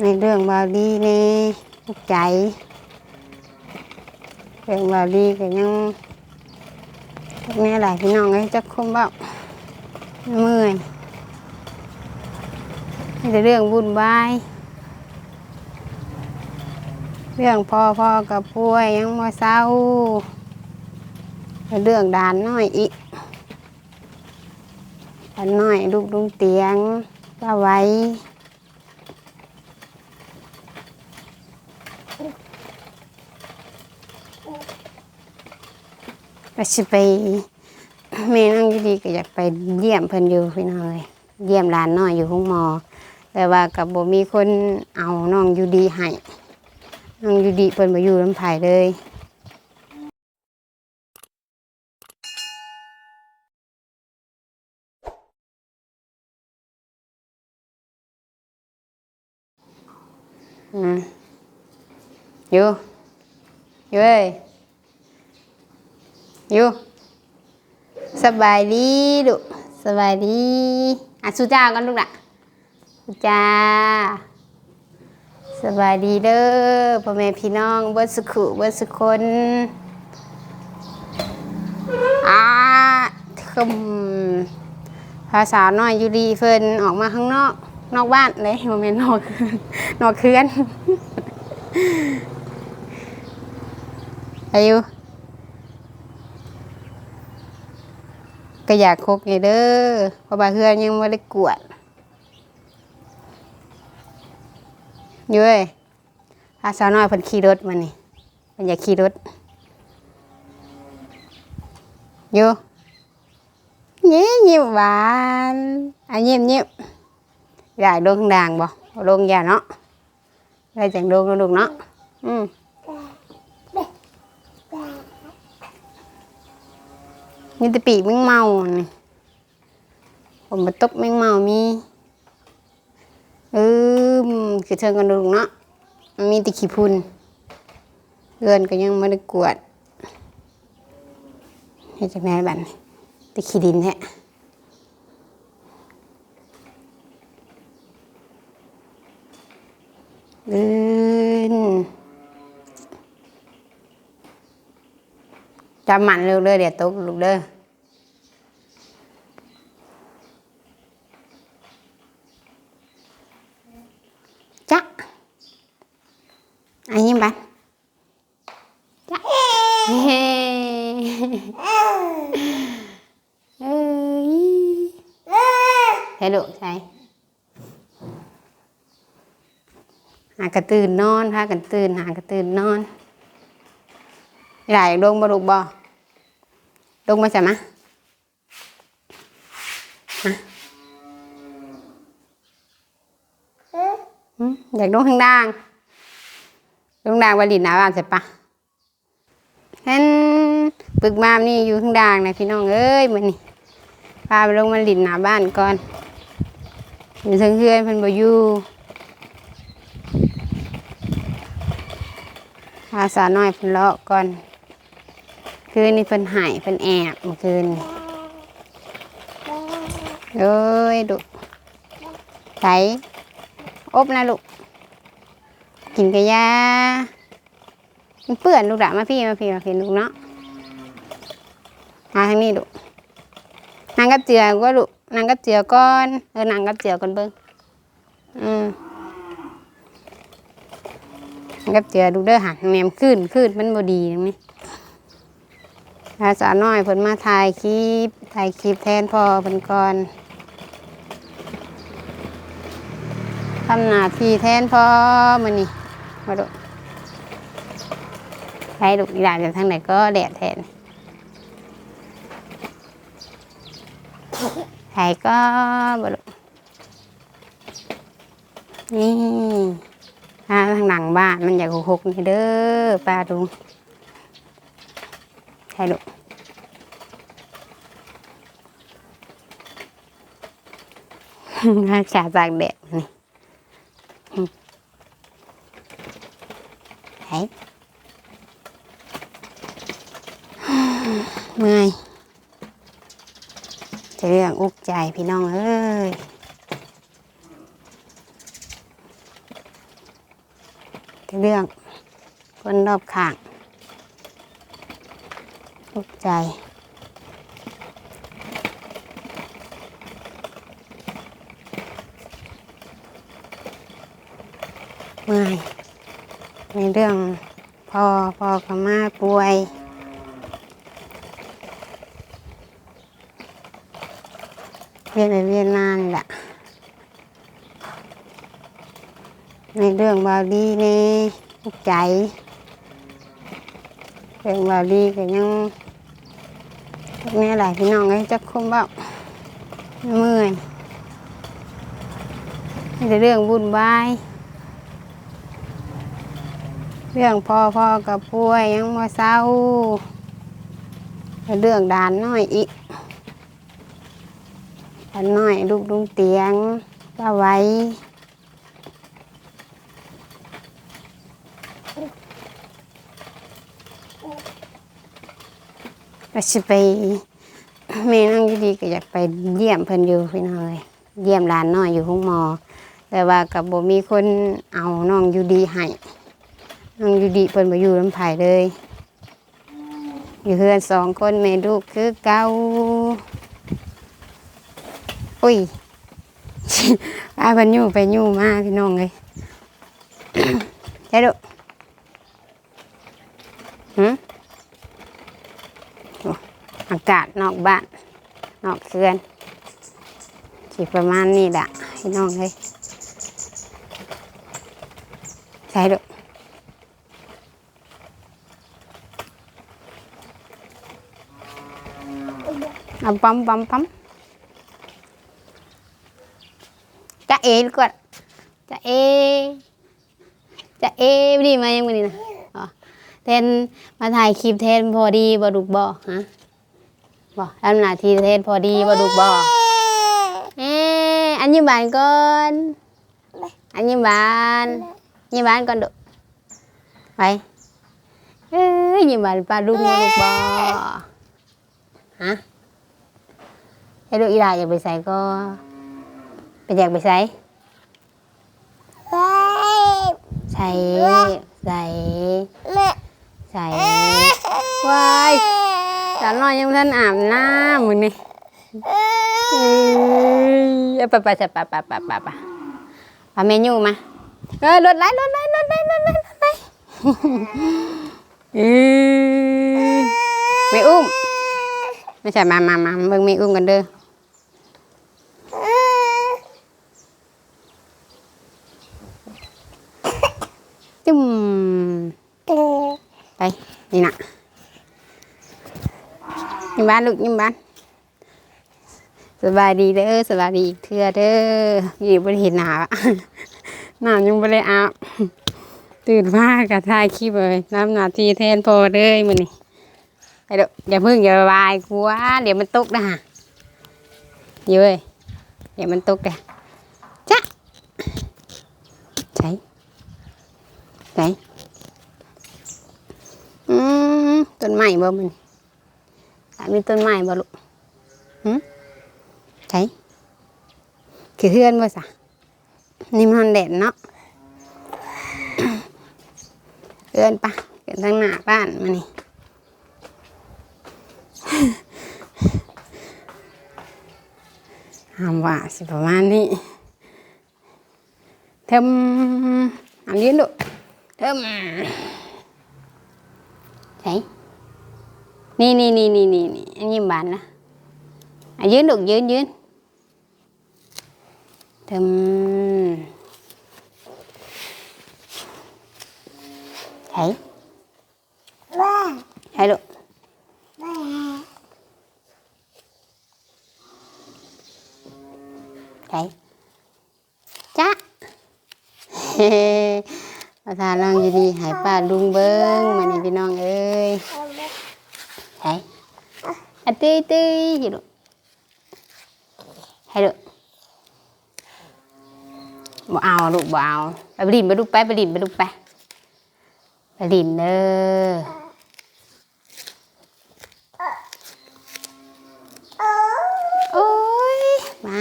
ในเรื่องบาวดีนี่ใจเรื่องบาวดีก็ยังพวกนี้หลายพี่น้องเลยจะคมบ้าเมื่อยมีแต่เรื่องวุ่นวายเรื่องพ่อพ่อกับป่วยยังมาเศร้าเรื่องด่านน้อยอีกดานน้อยลูกลุงเตียงก็ไว้ ก็สิไปแม่นั่งดีก็อยากไปเยี่ยมเพิ่นอยู่พี่น้องเลยเยี่ยมหลานน้อยอยู่ห้องมอ แต่ว่ากับบ่มีคนเอาน้องอยู่ดีให้น้องอยู่ดีเพิ่นบ่อยู่ลำไผเลยอืมอยู่อยู่เอ้ย อยู่สบายดีลูกสบายดีอะสุจ้ากันลูกละสุจ้าสบายดีเด้อพ่อแม่พี่น้องเบิดสุขุเบิดสุคนอ่าคมภาษาน้อยอยู่ดีเพิ่นออกมาข้างนอก นอกบ้านเลยโมเมนนอกนอกเคือนอายุ ก็อยากคกไงเด้อเพราะบาเฮือนยังไม่ได้กวดยุ้ยพาสาวน้อยเพิ่นขี่รถมานี่เพิ่นอยากขี่รถอยู่เงี้ยยิ้มหวานอะยิ้มยิ้มอยากโดนข้างด่างบ่บ่โดนอย่าเนาะได้จังโดนแล้วลูกเนาะอืม มีแต่ปีกแมงเมานี่ผมมาตบแมงเมามีเออคือเชิงกันดูเนาะมีแติขี้พุ่นเรือนก็ยังไม่ได้กวดให้จากไหนบัดนแติขี้ดินแฮ จำมันลูกเด้อเดี๋ยวตกลูกเด้อจ๊ะอันนี้บันจ๊ะเฮ้เอ้ยใช่ลูกใช่หากระตื่นนอนพากันตื่นหากระตื่นนอน หลายดงบ่ลูกบ่ดงมาใช่ไหมะอยากดงข้างด่างดงด่างวลินหนาบ้านใช่ปะเห็นปึกมามนี่อยู่ข้างด่างนะพี่น้องเอ้ยมันนี่พาไปลงมาลินหนาบ้านก่อนอยู่เชิงเพื่อนเพิ่นบ่อยู่พาสาวน้อยเพิ่นเลาะก่อน คืนนี้เพิ่นหายเพิ่นแอบเมื่อคืนเอ้ยดุใส่อบนะลูกกินกะยามันเปื่อนลูกดะมาพี่มาพี่มาพี่ลูกเนาะมาทางนี้ลูกนางกับเจือก็ลูกนางกับเจือก่อนเออนางกับเจือก่อนเบิ้งอืมนางกับเจือดูเด้อหันแหนมขึ้นขึ้นมันบดีตรงนี้ ภาษาน้อยเพิ่นมาถ่ายคลิปถ่ายคลิปแทนพ่อเพิ่นก่อนทำหน้าที่แทนพ่อมื้อนี้มาดูใช้ลูกอีหลานจากทางไหนก็แดดแทนใช้ก็บ่ลูกนี่ทางหลังบ้านมันอยากหกๆนี่เด้อป้าดู ใช่ลูกน่าชาจากแดดนี่อืมไหนเมื่อยจะเรื่องอุกใจพี่น้องเอ้ยก็เรื่องคนรอบข้าง ทุกใจ เมื่อยในเรื่องพอพอกับมาป่วยเวียนไปเวียนมานี่แหละในเรื่องบาดีนี่ทุกใจ เรื่องบาดีก็ยัง แม่หลายพี่น้องไอ้จักคุมเบ้าเมื่อยมีแต่เรื่องวุ่นวาย เรื่องพ่อพ่อกับป่วยยังมาเศร้า เรื่องด่านน้อยอีกดานน้อยลูกลุงเตียงป้าไว้ ก็สิไปแม่นั่งดีก็อยากไปเยี่ยมเพิ่นอยู่พี่น้องเลยเยี่ยมหลานน้อยอยู่ห้องหมอ แต่ว่ากับบ่มีคนเอาน้องอยู่ดีให้น้องอยู่ดีเพิ่นมาอยู่ลำไผ่เลย อยู่เพื่อนสองคนแม่ลูกคือเก่าอุ้ยอาเพันอยู่ไปอยู่มาพี่น้องเลยใช่ดูหืมโอ้อากาศนอกบ้าน นอกเคือนสิประมาณนี้แหละพี่น้องเลยใช่ดูเอาปั๊มปั๊มปั๊มจะเอดีกว่าจะเอจะเอดีมายังไงนะเทนมาถ่ายคลิปเทนพอดีบ่ดุกบ่ฮะ บ่ทำหน้าที่เทนพอดีบ่ดุกบ่เอ๊ะอันยิ้มบานก่อนอันยิ้มบานยิ้มบานก่อนดุไปเอ้ยยิ้มบานปลาดุกบ่ดุกบ่ฮะให้ลูกอีดาอยากไปใส่ก็ไปอยากไปใส่ใส่ใส่ใส่ว้าย สาวน้อยยังท่านอาบน้ำมึงนี่เออไปไปไปไปไปไปไปไปเมนูมาเออรถไหลรถไหลรถไหลรถไหลรถไหลเอ้ยไม่อุ้มไม่ใช่มามามาเบิ่งมีอุ้มกันเด้อจุ่มไปนี่นะ ยิ้มบ้านลูกยิ้มบ้านสบายดีเด้อสบายดีอีกเทื่อเด้ออยู่บนเห็นหนาหนาวยังไม่ได้อาบตื่นมากับถ่ายคลิปเลยน้ำหนาทีแทนพอเลยมือนี่ไอ้เด็กอย่าพึ่งอย่าวายกลัวเดี๋ยวมันตกนะฮะเยอะเดี๋ยวมันตกเด้จ้ะใช่ใช่อืมต้นไม้บ่มันอะ มีต้นไม้บ่ลูกหืมใช่คือเพื่อนบ่สะนี่มันแดดเนาะเพื่อนปะเกินทางหน้าบ้านมานี่ห้ามว่าสิประมาณนี้เทิมอันยืนดูเทิมใช่ นี่นี่นี่นี่นี่นี่อันยิ้บานนะอันยืนดูยืนยืนเทิมใช่ใช่ลูกไก่จ้าเฮ้ประธานน้องอยู่ดีหายป้าลุงเบิ้งมานี่พี่น้องเอ้ย อะตื้อตื้อยู่ลูกให้ลูกบ่เอาลูกบ่เอาไปบดินไปลูกไปไปดินไปลูกไปไปดินเด้อโอ้ยมา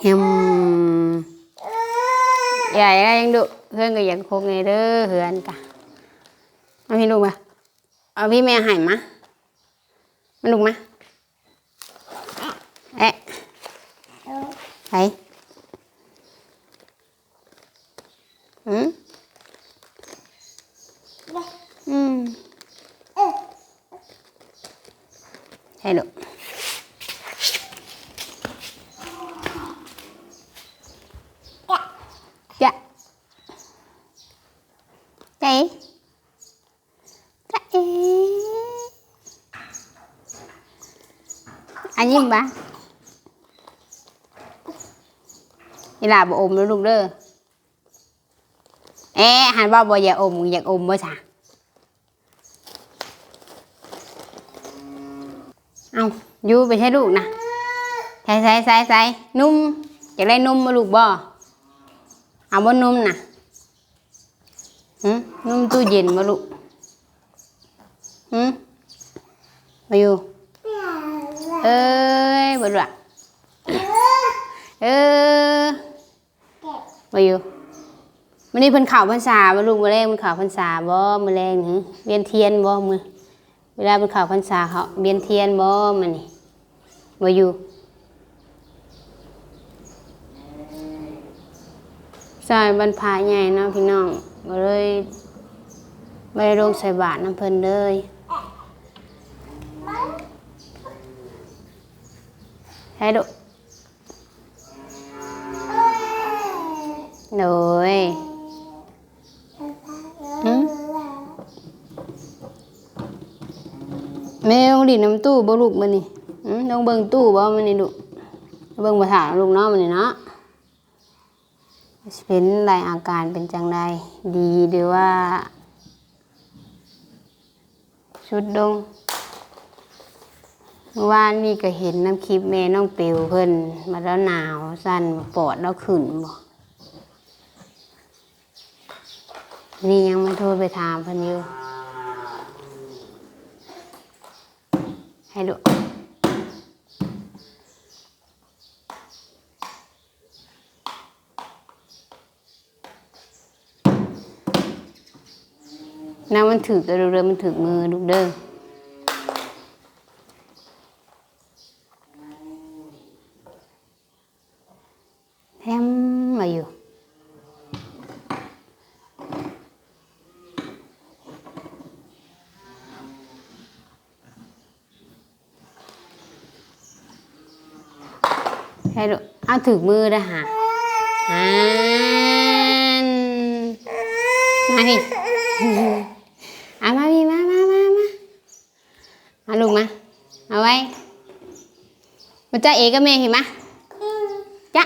เอ็มใหญ่แล้วยังดุเพื่อนก็ยากคงไงเด้อเหือนกะเอาพี่ลูกมา เอาพี่แม่ใหายมามาลูกมาเอ๊ะไหนอืมอืมใช่ลูกจ้ะใจใจเอ๋ อันยิ้มปะเวลาบ่อมแล้วลูกเด้อเอ๊ะหันว่าบ่อยากอมอยากอมบ่จ้ะเอาอยู่ไปใช้ลูกนะใส่ใส่ใส่ใส่นุ่มอยากได้นุ่มมาลูกบ่เอาบ่นุ่มนะหืมนุ่มตู้เย็นมาลูกหืมมาอยู่ ยบ่ะเออมาอยู่มันนี่เพิ่นข่าวพรรษาบ่ลูกมื้อแรงมันข่าวพรรษาบ่มื้อแรงหึเวียนเทียนบ่มื้อเวลาเป็นข่าวพรรษาเขาเวียนเทียนบ่มื้อนี่บ่อยู่ซอยบรรพาใหญ่เนาะพี่น้องก็เลยบ่ได้ลงใส่บาตรน้ำเพิ่นเลย ให้ดุโดยหืมแม่ต้องดินน้ำตู้บ่ลูกมันนี่หืมต้องเบิ่งตู้บ่มันนี่ลูกเบิ่งบ่ถามลูกเนาะมันนี่เนาะสิเป็นรายอาการเป็นจังใดดีหรือว่าชุดดง เมื่อวานนี่ก็เห็นน้ำคลิปแม่น้องเปียวเพิ่นมาแล้วหนาวสั่นปอดแล้วขึ้นบ่นี่ยังไม่โทรไปถามเพิ่นอยู่ให้ดูน้ำมันถึกเด้อลูกเด้อมันถึกมือลูกเด้อ เอาถึกมือด้อหะฮันมาพี่เอามาพี่มามามามามาลูกมา เอาไว้มาจ้าเอกับแม่เห็นไหมจ้ะ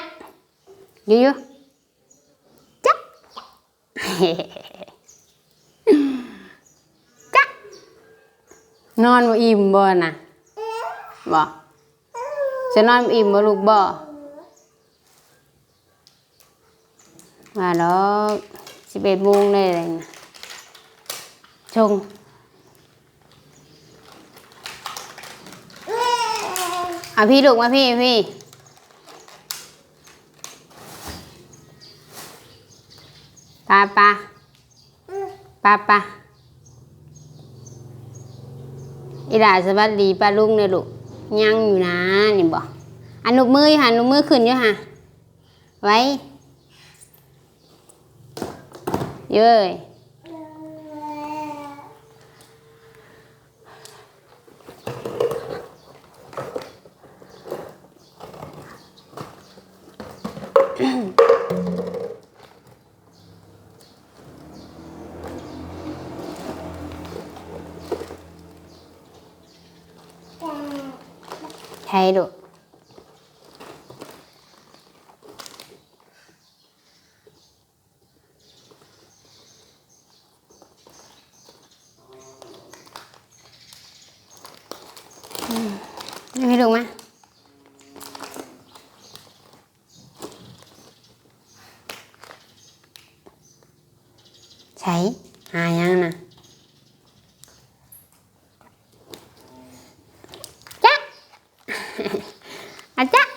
อยู่อยู่จ๊ะจ๊ะนอนบ่อิ่มบ่น่ะบ่จะนอนอิ่มบ่ลูกบ่ มาแล้วสิบเอ็ดโมงเลยเลยนะชงอะพี่ลูกมาพี่พี่ปาปาปาปาอีหลาสวัสดีป้าลุงเนี่ยลูกยังอยู่นะนี่บอกอันนุกมืออยู่ค่ะนุกมือขึ้นอยู่ค่ะ ไว้ เย้ย cháy hai ăn nè. Chắc. À chắc.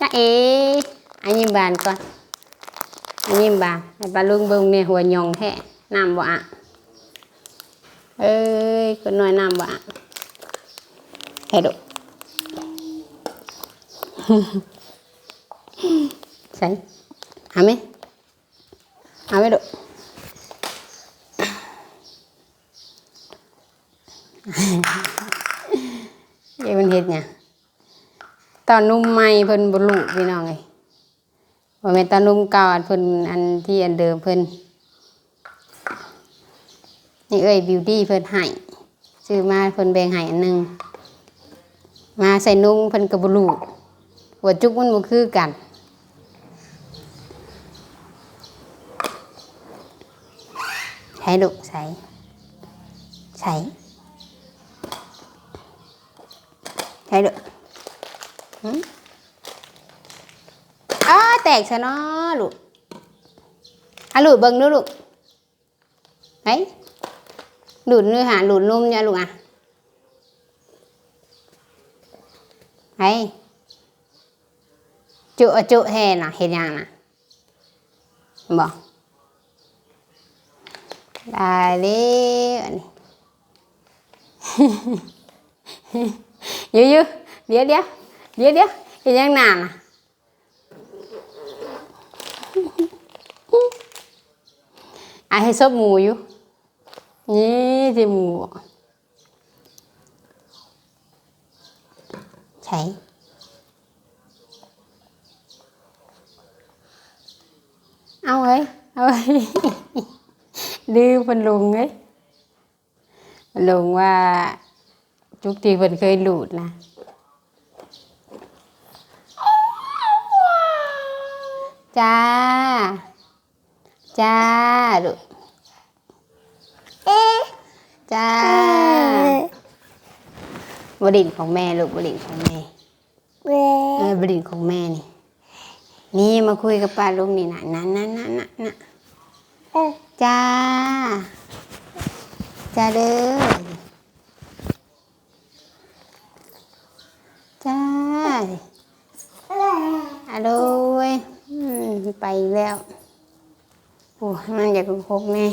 Chắc ê anh nhìn bàn coi. Anh nhìn bàn. Bà luôn bông nè hồi nhồng thế. Nằm bỏ ạ. Ơi con nói nằm bỏ ạ. Thế độ cháy hả mấy เบิ่งเนี่ยหัวหยองแท้น้ำบ่อะเอ้ยคนน้อยน้ำบ่อะให้ดูใส่เอาไหมเอาไหมดูเอ้ยมันเฮ็ดเนี่ยตอนนุ่มใหม่เพิ่นบ่รู้พี่น้องเอ้ยบ่แม่นตอนนุ่มเก่าอันเพิ่นอันที่อันเดิมเพิ่นนี่เอ้ยบิวตี้เพิ่นให้ซื้อมาเพิ่นแบ่งให้อันหนึ่งมาใส่นุ่งเพิ่นก็บ่รู้หัวจุกมันบ่คือกัน ใช้ดุใส่ใส่ใช้ดุหึอ้าแตกซะเนาะลูกอะลูกเบิ่งดูลูกไหนดูดเนื้อหาดูดนุ่มเนี่ยลูกอะไหนจุอะจุแห่น่ะเห็นยังน่ะบอก ได้เลยอันนี้เดี๋ยวอยู่เดี๋ยวเดี๋ยวเดี๋ยวเดี๋ยวเห็นยังนานอะอะให้ซบหมูอยู่ นี่จะหมูใช่เอาเลยเอาเลย ดื้อเพิ่นลุงเอ้ยเพิ่นลุงว่าทุกทีเพิ่นเคยหลุดนะจ้า จ้าลูกจ้าบดินของแม่ลูกบดินของแม่เออบดินของแม่นี่ นี่มาคุยกับป้าลุงนี่นะนั่นนั่นนั่นนั่นนั่น จ้า จ้าเด้อจ้าอะโดยไปแล้วโอ้มันอยากพกแม่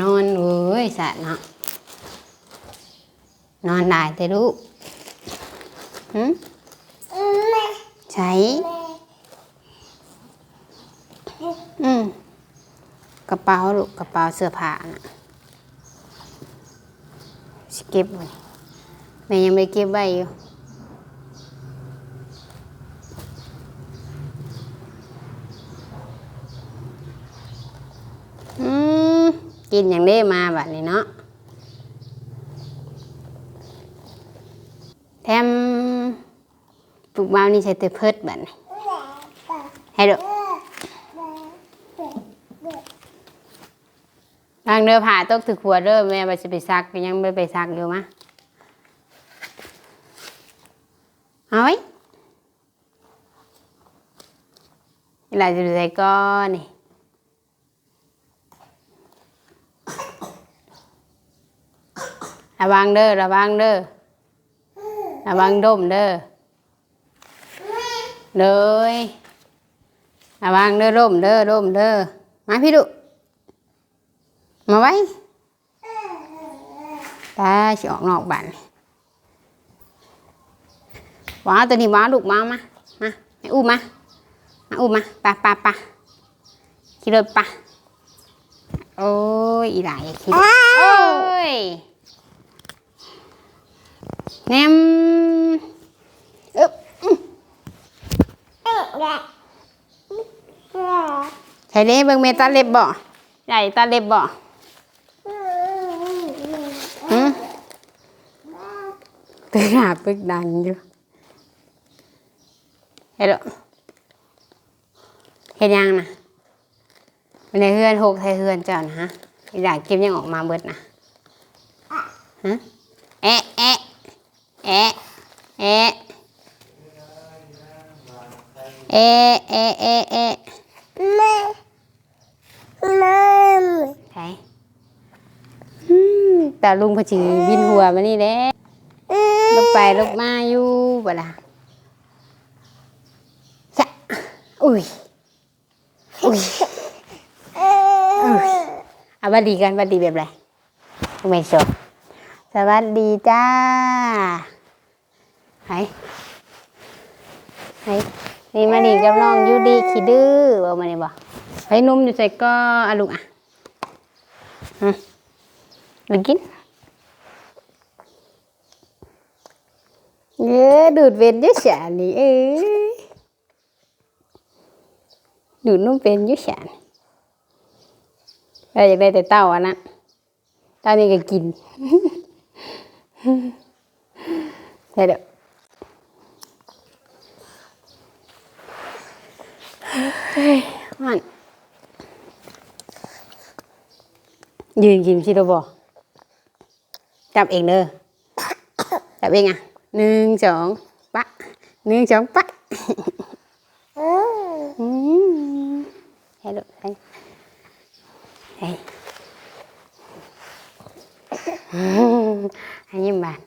นอนเว้ยสะเนาะ นอนได้แต่ลูกหืมใช่อืมกระเป๋าลูกกระเป๋าเสื้อผ้าน่ะสิเก็บไว้แม่ยังไม่เก็บไว้อยู่อืมกินอย่างได้มาแบบนี้เนาะ แถมปลู กบ้านนี่ใช้เตอเพิดบัดนี้ให้ดูบางเด้อผ่าตกถือขวดเด้อแม่ไปจะไปซักยังไม่ไปซักอยู่มะเอาไว้เวลาจะใส่ก้อนนี่ระวังเด้อระวังเด้อระวังดมเด้อ เลยระวังเด้อร่มเด้อร่มเด้อมาพี่ดุมาไว้ตาสิออกนอกบ้านว้าตัวนี้ว้าลูกมามามาให้อุ้มมามาอุ้มมาปะปะปะขี่รถปะโอ้ยอีหลายขี่รถโอ้ยแนมอึ๊บ ใช่เด้เบิ่งเมตาเล็บบ่ใหญ่ตาเล็บบ่หืมตื่นหาปึกดังอยู่เฮ็ดดอกเฮ็ดยังนะในเฮือนหกไทยเฮือนเจ้านะฮะอีหลายเก็บยังออกมาเบิดนะฮะแอะแอะแอะแอะ แอะแอะแอะแอะใช่อืมแต่ลุงเพอจีบินหัวมานี่แหละลกไปลกมาอยู่บ่ล่ะสะอุ้ยอุ้ยอุ้ยเอาบัดดีกันบัดดีแบบไรไม่ชอบสวัสดีจ้าไหไหนี่ีมาดีกับน้องยูดีขี้ดื้อบอกมาเนี่ยบอกให้นุ่มอยู่ใส่ก็อะลูกอะอืมลูกกินเย้ดูดเป็นยุ่ฉนี่เอ้ยดูดนุ่มเป็นยุ่ฉนเราอยากได้แต่เต้าอันนั้นเต้านี่ก็กินได้เด้อเฮ้ย มันยืนกินชิโรบอจับเองเด้อจับเองอะหนึ่งสองปะหนึ่งสองปะอืมให้ลูกให้ให้อืมให้ยิ้มบาน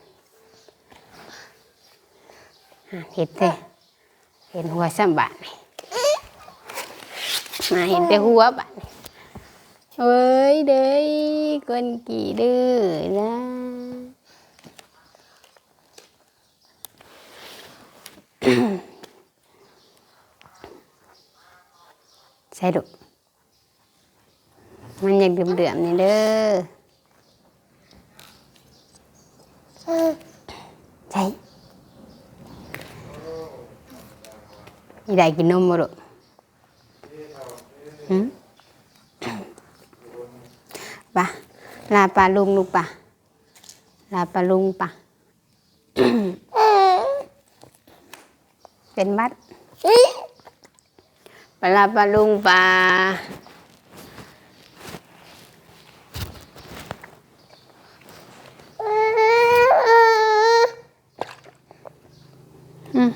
อะเห็นเต้เห็นหัวซ้ำบานนี่มาเห็นแต่หัวบานนี่เอ้ยเด้ยคนกี่ดื้อนะใช่ดุมันอยากดื่มเดือมๆนี่เด้อใช่อีได้กินนมบ่ดุหืม ปะลาปลาลุงลูกปะลาปลาลุงปะเป็นบัดปลาปลาลุงปลาอืม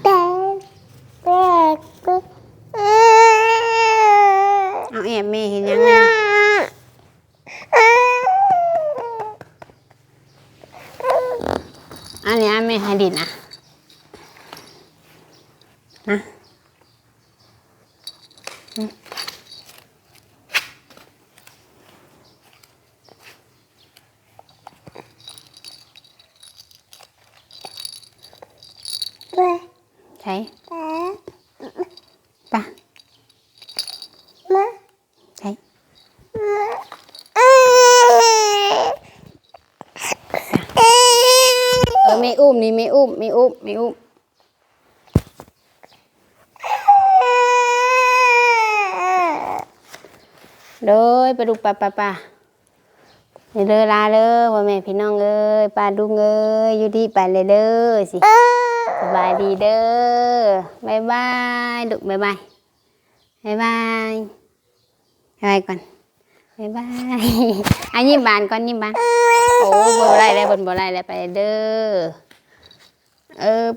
เอาแอบแม่เห็นยังไงอันนี้อันแม่ให้ดินอะนะใช่ปะใช่เออไม่อุ้มนี่ไม่อุ้มไม่อุ้มไม่อุ้มเลยไปดูปลาปลาปลาเลยลาเลยพ่อแม่พี่น้องเอ้ยปลาดุงเอ้ยอยู่ดีไปเลยเด้อสิสบายดีเด้อบายบายดุบายบายบายบายบายบายก่อนบายบายอันยิ้บานก่อนยิ้บานโอ้บนบ่ไรแล้วบนบ่ไรแล้วไปเด้อ เออ